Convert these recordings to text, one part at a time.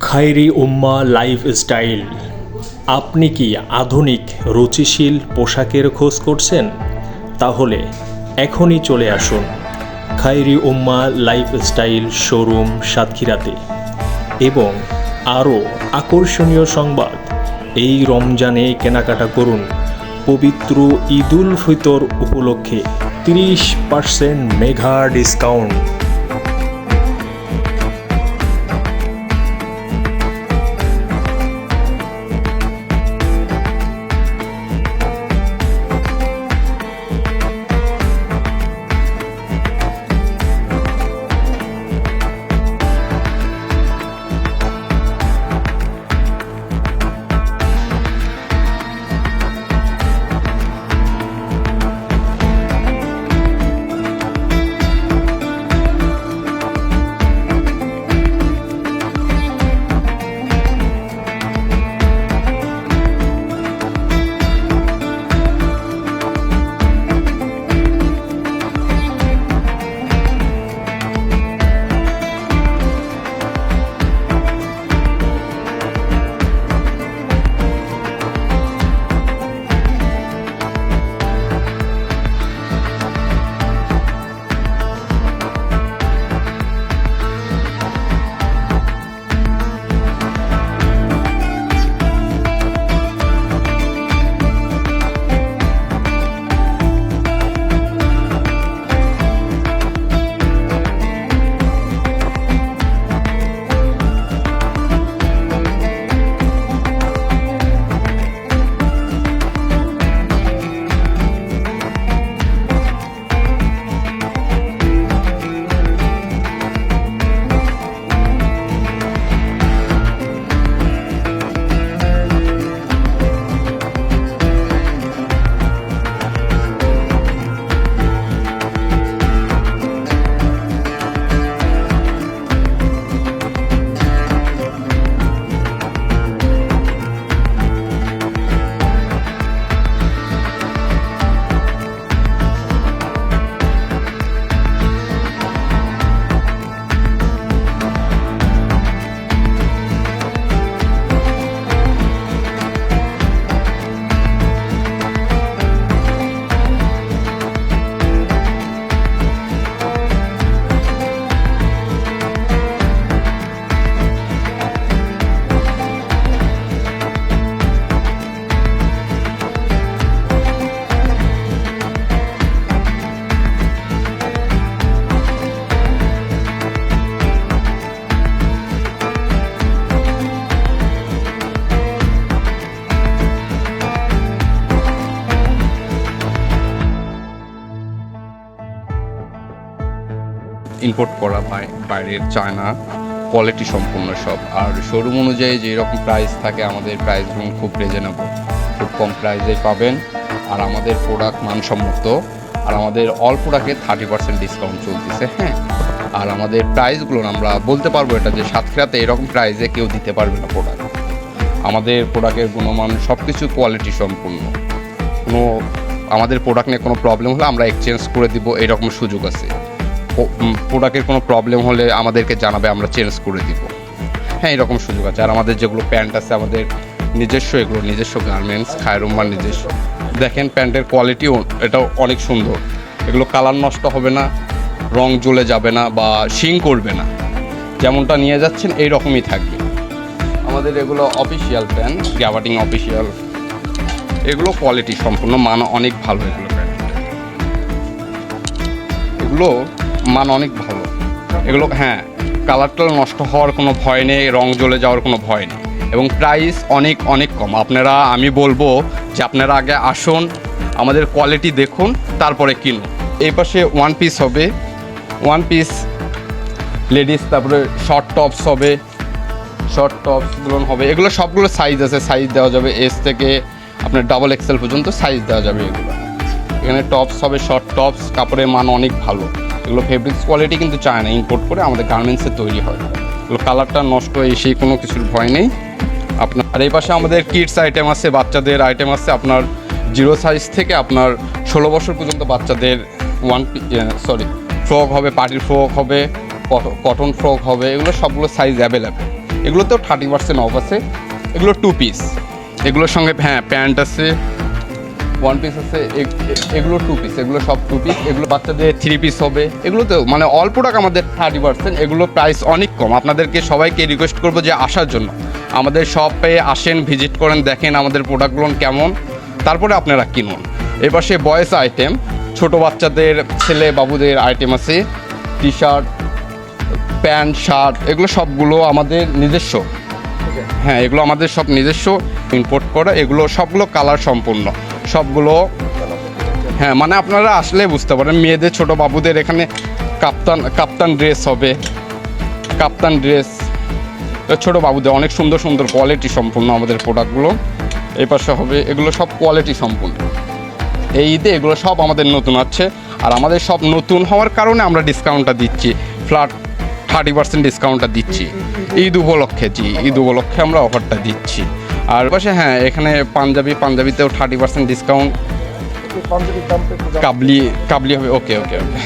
খায়রি উম্মা lifestyle আপনি কি আধুনিক, রুচিশীল পোশাকের খোঁজ করছেন? তাহলে এখনই চলে আসুন খায়রি উম্মা লাইফস্টাইল শোরুম সাতক্ষীরাতে। এবং আরও আকর্ষণীয় সংবাদ, এই রমজানে কেনাকাটা করুন পবিত্র ঈদুল ফিতর উপলক্ষে তিরিশ পার্সেন্ট মেঘা ডিসকাউন্ট। ইম্পোর্ট করা বাই- বাইরের চায়না কোয়ালিটি সম্পূর্ণ সব। আর শোরুম অনুযায়ী যে রকম প্রাইস থাকে, আমাদের প্রাইস রুম খুব রিজনেবল খুব কম প্রাইসে পাবেন। আর আমাদের প্রোডাক্ট মানসম্মত। আর আমাদের অল প্রোডাক্টে থার্টি পার্সেন্ট ডিসকাউন্ট চলতেছে হ্যাঁ। আর আমাদের প্রাইসগুলো আমরা বলতে পারব এটা যে সাতক্ষীরাতে এরকম প্রাইসে কেউ দিতে পারবে না প্রোডাক্ট আমাদের প্রোডাক্টের গুণমান সব কিছু কোয়ালিটি সম্পূর্ণ। কোনো, আমাদের প্রোডাক্ট নিয়ে কোনো প্রবলেম হলে আমরা এক্সচেঞ্জ করে দিব, এরকম সুযোগ আছে। প্রোডাক্টের কোনো প্রবলেম হলে আমাদেরকে জানাবে, আমরা চেঞ্জ করে দিব। হ্যাঁ এরকম সুযোগ আছে। আর আমাদের যেগুলো প্যান্ট আছে, আমাদের নিজস্ব এগুলো, নিজস্ব গার্মেন্টস খায়রুম্মার নিজস্ব। দেখেন, প্যান্টের কোয়ালিটিও এটাও অনেক সুন্দর। এগুলো কালার নষ্ট হবে না, রং জ্বলে যাবে না বা শিং করবে না। যেমনটা নিয়ে যাচ্ছেন এই রকমই থাকবে। আমাদের এগুলো অফিসিয়াল প্যান্ট গ্যাবাটিং অফিসিয়াল এগুলো কোয়ালিটি সম্পূর্ণ, মান অনেক ভালো এগুলো প্যান্ট এগুলো মান অনেক ভালো। এগুলো হ্যাঁ কালারটা নষ্ট হওয়ার কোনো ভয় নেই, রং জ্বলে যাওয়ার কোনো ভয় নেই। এবং প্রাইস অনেক অনেক কম। আপনারা, আমি বলব যে আপনারা আগে আসুন, আমাদের কোয়ালিটি দেখুন, তারপরে কিনুন। এই পাশে ওয়ান পিস হবে। ওয়ান পিস লেডিস তারপরে শর্ট টপস হবে। শর্ট টপসগুলো হবে। এগুলো সবগুলো সাইজ আছে। সাইজ দেওয়া যাবে এস থেকে আপনার ডাবল এক্সেল পর্যন্ত সাইজ দেওয়া যাবে এগুলো। এখানে টপস হবে শর্ট টপস কাপড়ের মান অনেক ভালো। এগুলো ফেব্রিক্স কোয়ালিটি কিন্তু চায় না ইম্পোর্ট করে আমাদের গার্মেন্টসে তৈরি হয়। এগুলো কালারটা নষ্ট এই সেই কোনো কিছুর ভয় নেই। আপনার, আর এই পাশে আমাদের কিডস আইটেম আছে, বাচ্চাদের আইটেম আছে, আপনার জিরো সাইজ থেকে আপনার ষোলো বছর পর্যন্ত বাচ্চাদের ওয়ান সরি ফ্রক হবে পার্টির ফ্রক হবে কটন ফ্রক হবে, এগুলো সবগুলো সাইজ অ্যাভেলেবেল এগুলোতেও থার্টি পার্সেন্ট অফ আছে। এগুলো টু পিস এগুলোর সঙ্গে হ্যাঁ প্যান্ট আছে ওয়ান পিস আছে এগুলো টু পিস এগুলো সব টু পিস এগুলো বাচ্চাদের থ্রি পিস হবে। এগুলোতেও মানে অল্প টাকা আমাদের থার্টি পার্সেন্ট এগুলো প্রাইস অনেক কম। আপনাদেরকে সবাইকে রিকোয়েস্ট করব যে আসার জন্য। আমাদের শপে আসেন ভিজিট করেন দেখেন আমাদের প্রোডাক্টগুলো কেমন। তারপরে আপনারা কিনুন। এবার সে বয়েস আইটেম ছোট বাচ্চাদের ছেলে বাবুদের আইটেম আছে। টি শার্ট প্যান্ট শার্ট এগুলো সবগুলো আমাদের নিজস্ব। হ্যাঁ এগুলো আমাদের সব নিজস্ব। ইম্পোর্ট করা এগুলো সবগুলো কালার সম্পূর্ণ। সবগুলো হ্যাঁ মানে আপনারা আসলে বুঝতে পারেন, মেয়েদের, ছোট বাবুদের এখানে কাপ্তান কাপ্তান ড্রেস হবে, কাপ্তান ড্রেস ছোট বাবুদের, অনেক সুন্দর সুন্দর কোয়ালিটি সম্পূর্ণ আমাদের প্রোডাক্টগুলো এই পাশে হবে, এগুলো সব কোয়ালিটি সম্পূর্ণ। এই ঈদে এগুলো সব আমাদের নতুন আছে, আর আমাদের সব নতুন হওয়ার কারণে আমরা ডিসকাউন্টটা দিচ্ছি ফ্ল্যাট থার্টি পার্সেন্ট ডিসকাউন্টটা দিচ্ছি। ঈদ উপলক্ষে জি, ঈদ উপলক্ষে আমরা অফারটা দিচ্ছি। আর পাশে হ্যাঁ এখানে পাঞ্জাবি, পাঞ্জাবিতেও থার্টি পার্সেন্ট ডিসকাউন্ট। কাবলি কাবলি হবে ওকে ওকে ওকে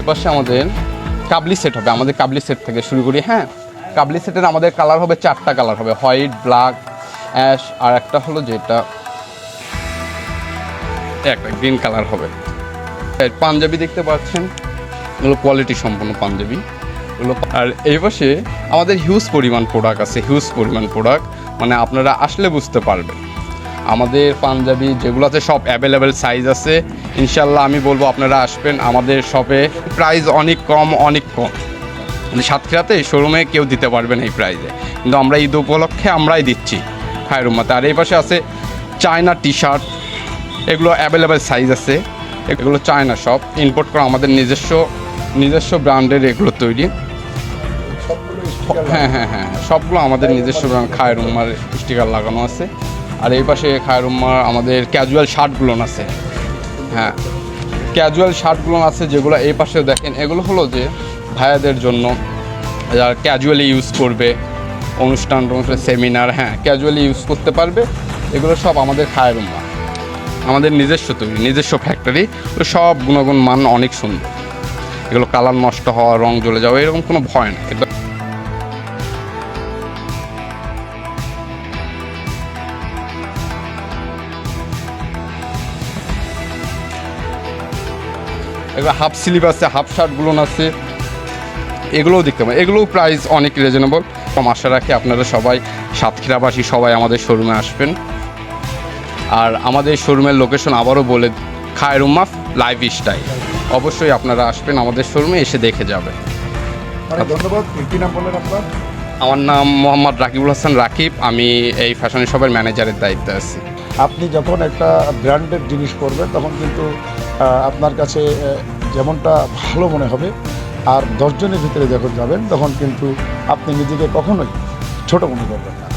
এপাশে আমাদের কাবলি সেট হবে, আমাদের কাবলি সেট থেকে শুরু করি হ্যাঁ? কাবলি সেটের আমাদের কালার হবে, চারটা কালার হবে হোয়াইট ব্ল্যাক অ্যাশ আর একটা হলো যেটা একটা গ্রিন কালার হবে। পাঞ্জাবি দেখতে পাচ্ছেন, এগুলো কোয়ালিটি সম্পন্ন পাঞ্জাবি। এগুলো, আর এই পাশে আমাদের হিউজ পরিমাণ প্রোডাক্ট আছে হিউজ পরিমাণ প্রোডাক্ট মানে আপনারা আসলে বুঝতে পারবেন। আমাদের পাঞ্জাবি যেগুলো আছে সব অ্যাভেলেবেল সাইজ আছে। ইনশাল্লাহ আমি বলব আপনারা আসবেন, আমাদের শপে প্রাইস অনেক কম অনেক কম। মানে সাতক্ষীরাতে শোরুমে কেউ দিতে পারবে না এই প্রাইজে কিন্তু আমরা ঈদ উপলক্ষে আমরাই দিচ্ছি খায়রুম্মাতে আর এই পাশে আছে চায়না টি শার্ট এগুলো অ্যাভেলেবেল সাইজ আছে। এগুলো চায়না সব ইম্পোর্ট করা আমাদের নিজস্ব নিজস্ব ব্র্যান্ডের এগুলো তৈরি। হ্যাঁ হ্যাঁ হ্যাঁ সবগুলো আমাদের নিজস্ব ব্র্যান্ড খায়রুম্মার স্টিকার লাগানো আছে। আর এই পাশে খায়রুম্মার আমাদের ক্যাজুয়াল শার্টগুলো আছে। হ্যাঁ ক্যাজুয়াল শার্টগুলো আছে যেগুলো এই পাশে দেখেন, এগুলো হলো যে ভাইয়াদের জন্য যারা ক্যাজুয়ালি ইউজ করবে, অনুষ্ঠান সেমিনার হ্যাঁ ক্যাজুয়ালি ইউজ করতে পারবে। এগুলো সব আমাদের খায়রুম্মা আমাদের নিজস্ব তৈরি, নিজস্ব ফ্যাক্টরি তো সব গুণগুণ মান অনেক সুন্দর। এগুলো কালার নষ্ট হওয়া, রং জ্বলে যাওয়া, এরকম কোনো ভয় নেই। এগুলো হাফ স্লিভ আছে হাফ শার্টগুলো আছে। এগুলোও দেখতে পাবেন এগুলোও প্রাইস অনেক রিজনেবল কম আশা রাখি আপনারা সবাই সাতক্ষীরাবাসী সবাই আমাদের শোরুমে আসবেন। আর আমাদের শোরুমের লোকেশন আবারও বলে খায়রুমাফ লাইফ স্টাইল অবশ্যই আপনারা আসবেন আমাদের শোরুমে এসে দেখে যাবে ধন্যবাদ। কি নাম বললেন আপনার? আমার নাম মোহাম্মদ রাকিবুল হাসান রাকিব। আমি এই ফ্যাশন শপের ম্যানেজারের দায়িত্বে আছি। আপনি যখন একটা ব্র্যান্ডের জিনিস করবেন তখন কিন্তু আপনার কাছে যেমনটা ভালো মনে হবে আর দশজনের ভিতরে যখন যাবেন তখন কিন্তু আপনি নিজেকে কখনোই ছোট মনে করবেন না।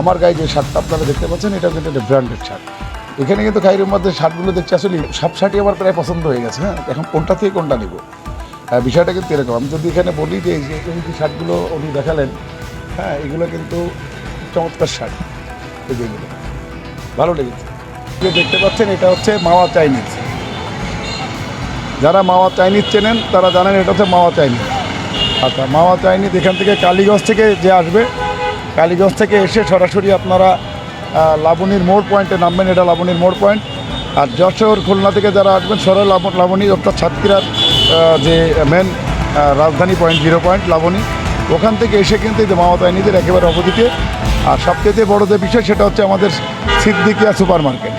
আমার গায়ে যে শার্টটা আপনারা দেখতে পাচ্ছেন এটা কিন্তু একটা ব্র্যান্ডেড শার্ট। এখানে কিন্তু খাইরের মধ্যে শার্টগুলো দেখছি আসলে সব শার্টই আমার প্রায় পছন্দ হয়ে গেছে হ্যাঁ? এখন কোনটা থেকে কোনটা নেব? হ্যাঁ, বিষয়টা কিন্তু এরকম। আমি যদি এখানে বলি যে এই যে শার্টগুলো উনি দেখালেন হ্যাঁ এগুলো কিন্তু চমৎকার শার্ট। এই যেগুলো ভালো লেগেছে। দেখতে পাচ্ছেন এটা হচ্ছে মাওয়া চাইনিজ। যারা মাওয়া চাইনিজ চেনেন, তারা জানেন এটা হচ্ছে মাওয়া চাইনিজ। আচ্ছা মাওয়া চাইনিজ এখান থেকে কালীগঞ্জ থেকে যে আসবে, কালীগঞ্জ থেকে এসে সরাসরি আপনারা লাবণীর মোড় পয়েন্টে নামবেন, এটা লাবণীর মোড় পয়েন্ট। আর যশোর খুলনা থেকে যারা আসবেন সরাই লাবণ লাবণী অর্থাৎ সাতক্ষীরার যে মেন রাজধানী পয়েন্ট জিরো পয়েন্ট লাবণী। ওখান থেকে এসে কিন্তু এই যে মাওয়া চাইনিজের একেবারে অপোজিটে। আর সবচেয়ে বড় যে বিষয়, সেটা হচ্ছে আমাদের সিদ্দিকিয়া সুপার মার্কেট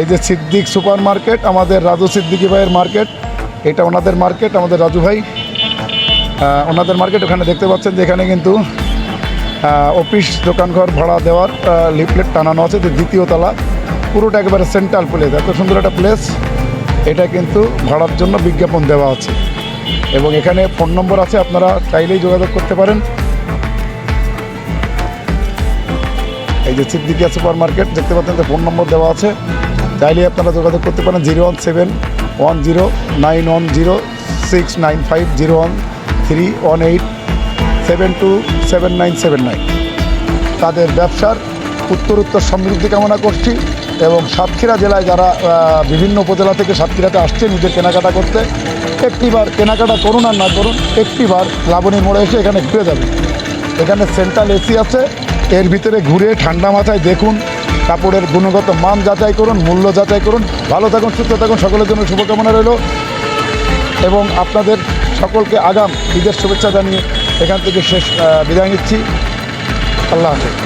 এই যে সিদ্দিক সুপার মার্কেট আমাদের রাজু সিদ্দিকি ভাইয়ের মার্কেট, এটা ওনাদের মার্কেট, আমাদের রাজু ভাই। ওনাদের মার্কেট, ওখানে দেখতে পাচ্ছেন যে এখানে কিন্তু অফিস, দোকানঘর, ভাড়া দেওয়ার লিফলেট টানানো আছে, যে দ্বিতীয় তলা। পুরোটা একেবারে সেন্ট্রাল প্লেস এত সুন্দর একটা প্লেস এটা কিন্তু ভাড়ার জন্য বিজ্ঞাপন দেওয়া আছে। এবং এখানে ফোন নম্বর আছে, আপনারা চাইলেই যোগাযোগ করতে পারেন। এই যে সিদ্দিকিয়া সুপার মার্কেট দেখতে পাচ্ছেন যে ফোন নম্বর দেওয়া আছে। চাইলে আপনারা যোগাযোগ করতে পারেন, zero one seven one zero nine one zero six nine five zero one three one eight seven two seven nine seven nine. তাদের ব্যবসার উত্তরোত্তর সমৃদ্ধি কামনা করছি। এবং সাতক্ষীরা জেলায় যারা বিভিন্ন উপজেলা থেকে সাতক্ষীরাতে আসছে নিজের কেনাকাটা করতে, একটিবার কেনাকাটা করুন আর না করুন, একটিবার লাবণীর মোড়ে এসে এখানে ঘুরে যাবেন। এখানে সেন্ট্রাল এসি আছে, এর ভিতরে ঘুরে ঠান্ডা মাথায় দেখুন, কাপড়ের গুণগত মান যাচাই করুন, মূল্য যাচাই করুন, ভালো থাকুন, সুস্থ থাকুন, সকলের জন্য শুভকামনা রইল। এবং আপনাদের সকলকে আগাম ঈদের শুভেচ্ছা জানিয়ে এখান থেকে শেষ বিদায় নিচ্ছি। আল্লাহ হাফেজ।